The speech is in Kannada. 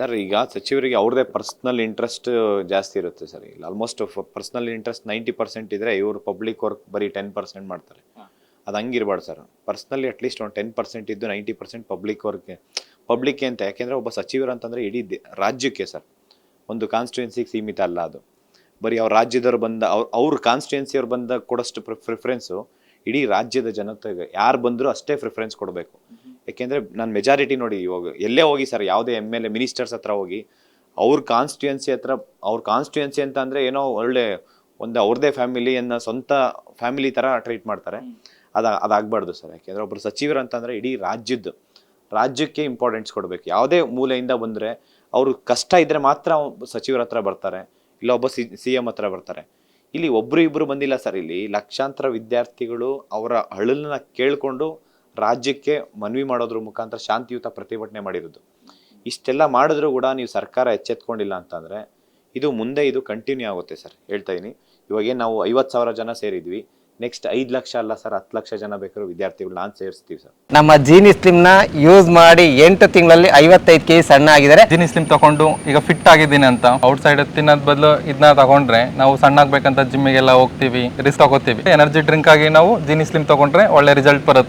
ಸರ್ ಈಗ ಸಚಿವರಿಗೆ ಅವ್ರದೇ ಪರ್ಸ್ನಲ್ ಇಂಟ್ರೆಸ್ಟ್ ಜಾಸ್ತಿ ಇರುತ್ತೆ ಸರ್. ಇಲ್ಲಿ almost personal interest ninety percent ಇದ್ರೆ ಇವರು ಪಬ್ಲಿಕ್ ವರ್ಕ್ ಬರೀ ಟೆನ್ ಪರ್ಸೆಂಟ್ ಮಾಡ್ತಾರೆ. ಅದು ಹಂಗಿರ್ಬಾರ್ದು ಸರ್. ಪರ್ಸ್ನಲಿ ಅಟ್ಲೀಸ್ಟ್ ಒಂದು ಟೆನ್ ಪರ್ಸೆಂಟ್ ಇದ್ದು ninety percent public work public ಅಂತ. ಯಾಕೆಂದ್ರೆ ಒಬ್ಬ ಸಚಿವರು ಅಂತಂದ್ರೆ ಇಡೀ ರಾಜ್ಯಕ್ಕೆ ಸರ್. ಒಂದು ಕಾನ್ಸ್ಟಿಟ್ಯೂನ್ಸಿಗೆ ಸೀಮಿತ ಅಲ್ಲ ಅದು. ಬರೀ ಅವ್ರ ರಾಜ್ಯದವ್ರು ಬಂದ ಅವ್ರ ಅವ್ರ ಕಾನ್ಸ್ಟಿಟ್ಯೂನ್ಸಿಯವ್ರು ಬಂದ ಕೊಡೋಷ್ಟು ಪ್ರಿಫರೆನ್ಸು ಇಡೀ ರಾಜ್ಯದ ಜನತೆಗೆ ಯಾರು ಬಂದರೂ ಅಷ್ಟೇ ಪ್ರಿಫರೆನ್ಸ್ ಕೊಡಬೇಕು. ಯಾಕೆಂದ್ರೆ ನಾನು ಮೆಜಾರಿಟಿ ನೋಡಿ ಇವಾಗ ಎಲ್ಲೇ ಹೋಗಿ ಸರ್ ಯಾವುದೇ ಎಂ ಎಲ್ ಎ ಮಿನಿಸ್ಟರ್ಸ್ ಹತ್ರ ಹೋಗಿ ಅವ್ರ ಕಾನ್ಸ್ಟಿಟ್ಯೂನ್ಸಿ ಹತ್ರ ಅವ್ರ ಕಾನ್ಸ್ಟಿಟ್ಯೂನ್ಸಿ ಅಂತ ಅಂದ್ರೆ ಏನೋ ಒಳ್ಳೆ ಒಂದು ಅವ್ರದೇ ಫ್ಯಾಮಿಲಿಯನ್ನ ಸ್ವಂತ ಫ್ಯಾಮಿಲಿ ತರ ಟ್ರೀಟ್ ಮಾಡ್ತಾರೆ. ಅದ ಅದಾಗಬಾರ್ದು ಸರ್ ಯಾಕೆಂದ್ರೆ ಒಬ್ಬರು ಸಚಿವರು ಅಂತಂದರೆ ಇಡೀ ರಾಜ್ಯದ್ದು ರಾಜ್ಯಕ್ಕೆ ಇಂಪಾರ್ಟೆನ್ಸ್ ಕೊಡಬೇಕು. ಯಾವುದೇ ಮೂಲೆಯಿಂದ ಬಂದ್ರೆ ಅವರು ಕಷ್ಟ ಇದ್ರೆ ಮಾತ್ರ ಒಬ್ಬ ಸಚಿವರ ಹತ್ರ ಬರ್ತಾರೆ ಇಲ್ಲ ಒಬ್ಬ ಸಿ ಸಿ ಎಂ ಹತ್ರ ಬರ್ತಾರೆ. ಇಲ್ಲಿ ಒಬ್ಬರು ಇಬ್ಬರು ಬಂದಿಲ್ಲ ಸರ್ ಇಲ್ಲಿ. ಲಕ್ಷಾಂತರ ವಿದ್ಯಾರ್ಥಿಗಳು ಅವರ ಅಳಲನ್ನ ಕೇಳ್ಕೊಂಡು ರಾಜ್ಯಕ್ಕೆ ಮನವಿ ಮಾಡೋದ್ರ ಮುಖಾಂತರ ಶಾಂತಿಯುತ ಪ್ರತಿಭಟನೆ ಮಾಡಿರೋದು. ಇಷ್ಟೆಲ್ಲ ಮಾಡಿದ್ರು ಕೂಡ ನೀವು ಸರ್ಕಾರ ಎಚ್ಚೆತ್ಕೊಂಡಿಲ್ಲ ಅಂತಂದರೆ ಇದು ಮುಂದೆ ಇದು ಕಂಟಿನ್ಯೂ ಆಗುತ್ತೆ ಸರ್. ಹೇಳ್ತಾ ಇದ್ದೀನಿ ಇವಾಗ ಏನ್ ನಾವು ಐವತ್ತು ಸಾವಿರ ಜನ ಸೇರಿದ್ವಿ. ನೆಕ್ಸ್ಟ್ ಐದು ಲಕ್ಷ ಅಲ್ಲ ಸರ್ ಹತ್ತು ಲಕ್ಷ ಜನ ಬೇಕಾದ್ರೂ ವಿದ್ಯಾರ್ಥಿಗಳು ನಾನು ಸೇರಿಸ್ತೀವಿ ಸರ್. ನಮ್ಮ ಜೀನಿ ಸ್ಲಿಮ್ನ ಯೂಸ್ ಮಾಡಿ ಎಂಟು ತಿಂಗಳಲ್ಲಿ ಐವತ್ತೈದು ಕೆ ಸಣ್ಣ ಆಗಿದ್ದಾರೆ. ಜೀನಿ ಸ್ಲಿಮ್ ತಗೊಂಡು ಈಗ ಫಿಟ್ ಆಗಿದ್ದೀನಿ ಅಂತ. ಔಟ್ಸೈಡ್ ತಿನ್ನೋದ್ ಬದಲು ಇದನ್ನ ತಗೊಂಡ್ರೆ ನಾವು ಸಣ್ಣ ಆಗ್ಬೇಕಂತ ಜಿಮ್ಮಿಗೆಲ್ಲ ಹೋಗ್ತೀವಿ ರಿಸ್ಕ್ ತಗೋತೀವಿ. ಎನರ್ಜಿ ಡ್ರಿಂಕ್ ಆಗಿ ನಾವು ಜೀನಿ ಸ್ಲಿಮ್ ತೊಗೊಂಡ್ರೆ ಒಳ್ಳೆ ರಿಸಲ್ಟ್ ಬರುತ್ತೆ.